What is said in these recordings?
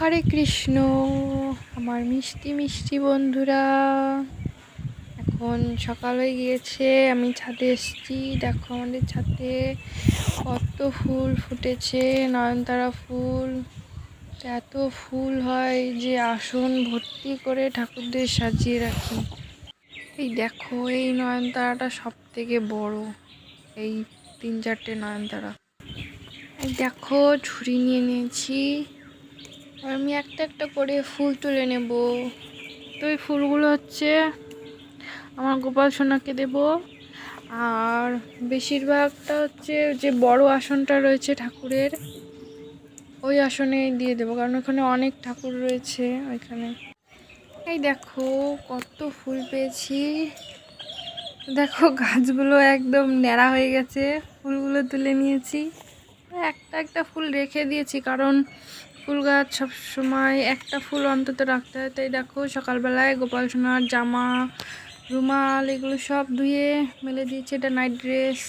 হরে কৃষ্ণ, আমার মিষ্টি মিষ্টি বন্ধুরা। এখন সকাল হয়ে গিয়েছে, আমি ছাদে এসেছি। দেখো আমাদের ছাদে কত ফুল ফুটেছে, নয়নতারা ফুল। এত ফুল হয় যে আসন ভর্তি করে ঠাকুরদের সাজিয়ে রাখি। এই দেখো, এই নয়নতারাটা সব থেকে বড়। এই তিন চারটে নয়নতারা। এই দেখো, ঝুড়ি নিয়ে নিয়েছি। আর আমি একটা একটা করে ফুল তুলে নেব। তো এই ফুলগুলো হচ্ছে আমার গোপাল সোনাকে দেব। আর বেশিরভাগটা হচ্ছে যে বড় আসনটা রয়েছে ঠাকুরের, ওই আসনে দিয়ে দেবো, কারণ ওখানে অনেক ঠাকুর রয়েছে ওইখানে। এই দেখো, কত ফুল পেয়েছি। দেখো, গাছগুলো একদম ন্যাড়া হয়ে গেছে, ফুলগুলো তুলে নিয়েছি। একটা একটা ফুল রেখে দিয়েছি, কারণ ফুল গাছ সবসময় একটা ফুল অন্তত রাখতে হয়। তাই দেখো, সকালবেলায় গোপাল সোনার জামা, রুমাল, এগুলো সব ধুয়ে মেলে দিয়েছি। এটা নাইট ড্রেস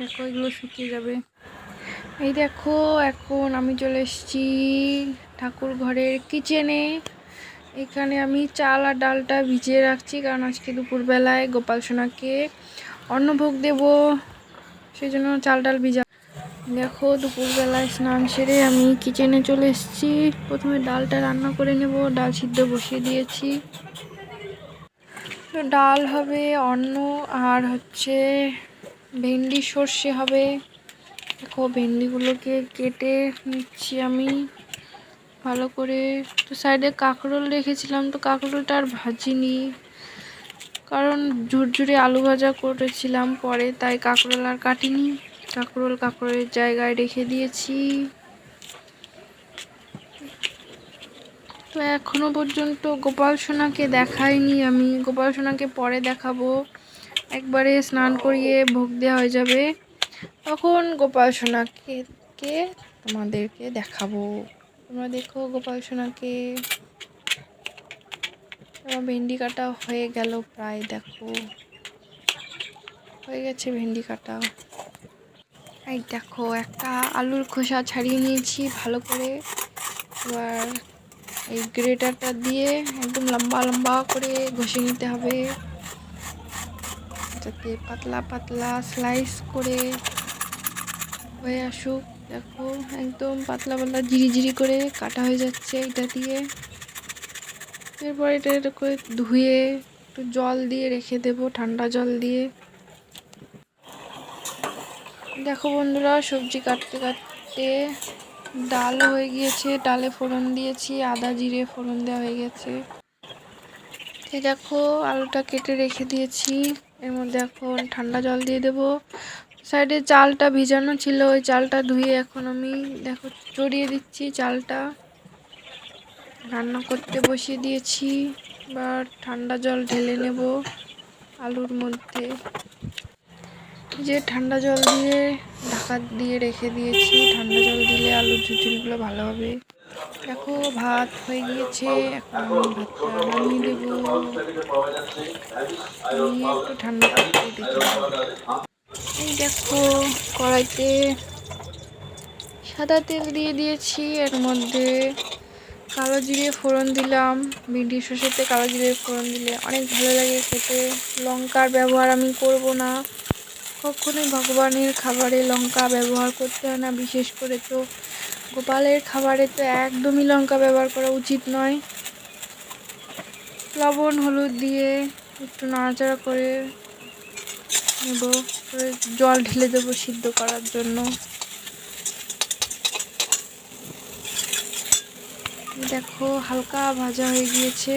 দেখো এগুলো শুকিয়ে যাবে। এই দেখো, এখন আমি চলে এসেছি ঠাকুর ঘরের কিচেনে এখানে আমি চাল আর ডালটা ভিজিয়ে রাখছি, কারণ আজকে দুপুরবেলায় গোপাল সোনাকে অন্নভোগ দেব। সেই জন্য চাল ডাল ভিজা দেখো দুপুরবেলায় স্নান সেরে আমি কিচেনে চলে এসেছি। প্রথমে ডালটা রান্না করে নেব। ডাল সিদ্ধ বসিয়ে দিয়েছি। তো ডাল হবে অন্ন, আর হচ্ছে ভেন্ডি, সর্ষে হবে। দেখো, ভেন্ডিগুলোকে কেটে নিচ্ছি আমি ভালো করে। তো সাইডে কাঁকরোল রেখেছিলাম, তো কাঁকরোলটা আর ভাজিনি। কারণ ঝুরঝুরে আলু ভাজা করেছিলাম পরে, তাই কাঁকরোল আর কাটিনি। কাঁকরোল কাঁকরোলের জায়গায় রেখে দিয়েছি। তো এখনও পর্যন্ত গোপাল সোনাকে দেখাইনি, আমি গোপাল সোনাকে পরে দেখাবো। একবারে স্নান করিয়ে ভোগ দেওয়া হয়ে যাবে। তখন গোপাল সোনাকে কে? তোমাদেরকে দেখাবো। তোমরা দেখো গোপাল সোনাকে। আমার ভেন্ডি কাটা হয়ে গেল প্রায়, দেখো। হয়ে গেছে ভেন্ডি কাটা। এই দেখো, একটা আলুর খোসা ছাড়িয়ে নিয়েছি ভালো করে। এবার এই গ্রেটারটা দিয়ে একদম লম্বা লম্বা করে ঘষে নিতে হবে। যাতে পাতলা পাতলা স্লাইস করে হয়ে আসুক। দেখো, একদম পাতলা পাতলা ঝিরি ঝিরি করে কাটা হয়ে যাচ্ছে এটা দিয়ে। এরপর এটা এটা করে ধুয়ে একটু জল দিয়ে রেখে দেবো, ঠান্ডা জল দিয়ে। দেখো বন্ধুরা, সবজি কাটতে কাটতে ডাল হয়ে গিয়েছে। ডালে ফোড়ন দিয়েছি, আদা জিরে ফোড়ন দেওয়া হয়ে গেছে। এই দেখো, আলুটা কেটে রেখে দিয়েছি। এর মধ্যে এখন ঠান্ডা জল দিয়ে দেবো। সাইডে চালটা ভিজানো ছিল, ওই চালটা ধুয়ে এখন আমি দেখো চড়িয়ে দিচ্ছি চালটা। রান্না করতে বসিয়ে দিয়েছি বা ঠান্ডা জল ঢেলে নেব আলুর মধ্যে। যে ঠান্ডা জল দিয়ে ঢাকা দিয়ে রেখে দিয়েছি, ঠান্ডা জল দিলে আলুর ঝুচুরিগুলো ভালো হবে। দেখো, ভাত হয়ে গিয়েছে, এখন ভাতটা নামিয়ে দেবো। একটু ঠান্ডা এই দেখো, কড়াইতে সাদা তেল দিয়ে দিয়েছি, এর মধ্যে কালো জিরে ফোড়ন দিলাম, ভিন্ডি শসাতে কালো জিরে ফোড়ন দিলে অনেক ভালো লাগে খেতে। লঙ্কার ব্যবহার আমি করব না। কখনোই ভগবানের খাবারে লঙ্কা ব্যবহার করতে হয় না, বিশেষ করে তো গোপালের খাবারে তো একদমই লঙ্কা ব্যবহার করা উচিত নয়। লবণ, হলুদ দিয়ে একটু নাড়াচাড়া করে নেব জল ঢেলে দেবো সিদ্ধ করার জন্য। দেখো হালকা ভাজা হয়ে গিয়েছে।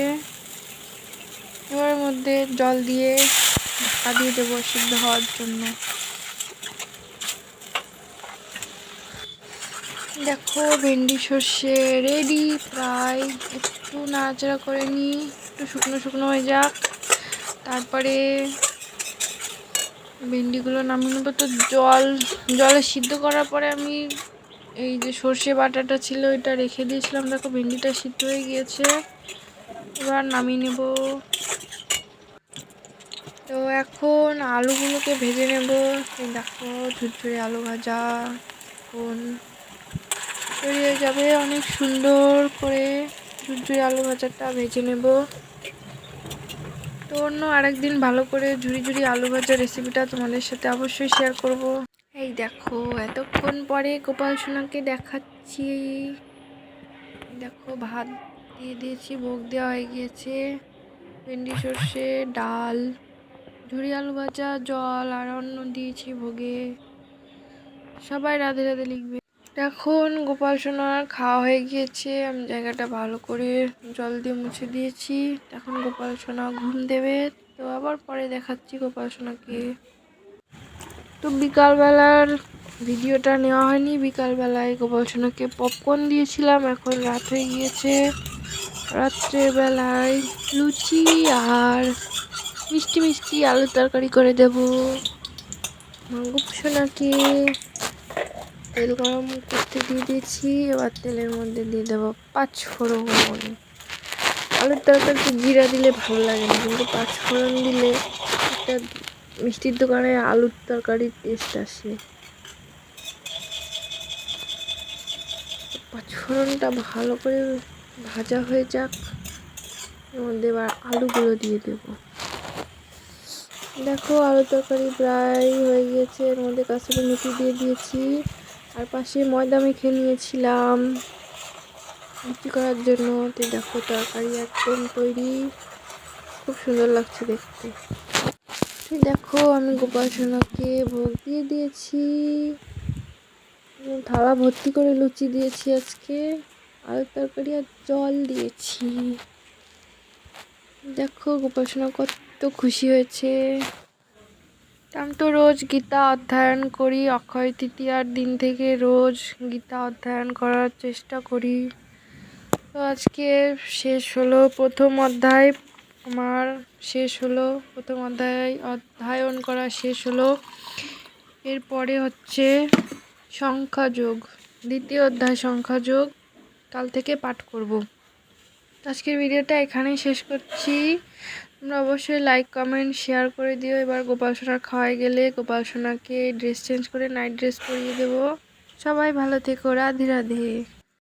এবার মধ্যে জল দিয়ে ঢাকা দিয়ে দেবো সিদ্ধ হওয়ার জন্য। দেখো, ভেন্ডি সর্ষে রেডি প্রায় একটু নাড়াচাড়া করে নিই, একটু শুকনো শুকনো হয়ে যাক। তারপরে ভেন্ডিগুলো নামিয়ে নেব। তো জল, জলে সিদ্ধ করার পরে আমি এই যে সর্ষে বাটাটা ছিল এটা রেখে দিয়েছিলাম। দেখো, ভেন্ডিটা সিদ্ধ হয়ে গিয়েছে। এবার নামিয়ে নেব। তো এখন আলুগুলোকে ভেজে নেব। দেখো, ঝুরঝুরে আলু ভাজা এখন তৈরি হয়ে যাবে। অনেক সুন্দর করে ঝুরঝুরি আলু ভাজাটা ভেজে নেব। তো অন্য আরেকদিন ভালো করে ঝুরি ঝুরি আলু ভাজার রেসিপিটা তোমাদের সাথে অবশ্যই শেয়ার করব। এই দেখো, এতক্ষণ পরে গোপাল সোনাকে দেখাচ্ছি। দেখো, ভাত দিয়ে দিয়েছি, ভোগ দেওয়া হয়ে গিয়েছে। ভেন্ডি সর্ষে, ডাল। ঝুরি আলু ভাজা, জল আর অন্য দিয়েছি ভোগে। সবাই রাধে রাধে লিখবে। এখন গোপাল সোনার খাওয়া হয়ে গিয়েছে, আমি জায়গাটা ভালো করে জল দিয়ে মুছে দিয়েছি। এখন গোপাল সোনা ঘুম দেবে, তো আবার পরে দেখাচ্ছি গোপাল সোনাকে। তো বিকালবেলার ভিডিওটা নেওয়া হয়নি, বিকালবেলায় গোপাল সোনাকে পপকর্ন দিয়েছিলাম, এখন রাত হয়ে গিয়েছে। রাত্রেবেলায় লুচি আর মিষ্টি মিষ্টি আলুর তরকারি করে দেবো। গোপ সোনাকে তেল গরম করতে দিয়ে দিয়েছি। এবার তেলের মধ্যে দিয়ে দেবো পাঁচ ফোড়ন আলুর তরকারিতে জিরা দিলে ভালো লাগে না, কিন্তু পাঁচ ফোড়ন দিলে একটা মিষ্টির দোকানে আলুর তরকারির টেস্ট আসে। পাঁচ ফোড়নটা ভালো করে ভাজা হয়ে যাক। এর মধ্যে এবার আলুগুলো দিয়ে দেবো। দেখো আলু তরকারি প্রায় হয়ে গিয়েছে। এর মধ্যে কাঁচুরি মেথি দিয়ে দিয়েছি। আর পাশে ময়দা মেখে নিয়েছিলাম রুটি করার জন্য। তো দেখো, তরকারি একদম তৈরি। খুব সুন্দর লাগছে দেখতে। তো দেখো, আমি গোপাল সোনাকে ভোগ দিয়ে দিয়েছি। থালা ভর্তি করে লুচি দিয়েছি আজকে। আলুর তরকারি আর জল দিয়েছি। দেখো, গোপাল সোনা কত খুশি হয়েছে। আমি তো রোজ গীতা অধ্যয়ন করি, অক্ষয় তৃতীয়ার দিন থেকে রোজ গীতা অধ্যয়ন করার চেষ্টা করি। তো আজকে শেষ হলো প্রথম অধ্যায়, আমার শেষ হলো, প্রথম অধ্যায় অধ্যয়ন করা শেষ হলো। এরপরে হচ্ছে সংখ্যাযোগ, দ্বিতীয় অধ্যায় সংখ্যাযোগ, কাল থেকে পাঠ করব। আজকের ভিডিওটা এখানেই শেষ করছি। তোমরা অবশ্যই লাইক কমেন্ট শেয়ার করে দিও। এবার গোপাল সোনার খাওয়াই গেলে গোপাল সোনাকে ড্রেস চেঞ্জ করে নাইট ড্রেস পরিয়ে দেবো। সবাই ভালো থেকো। রাধে রাধে।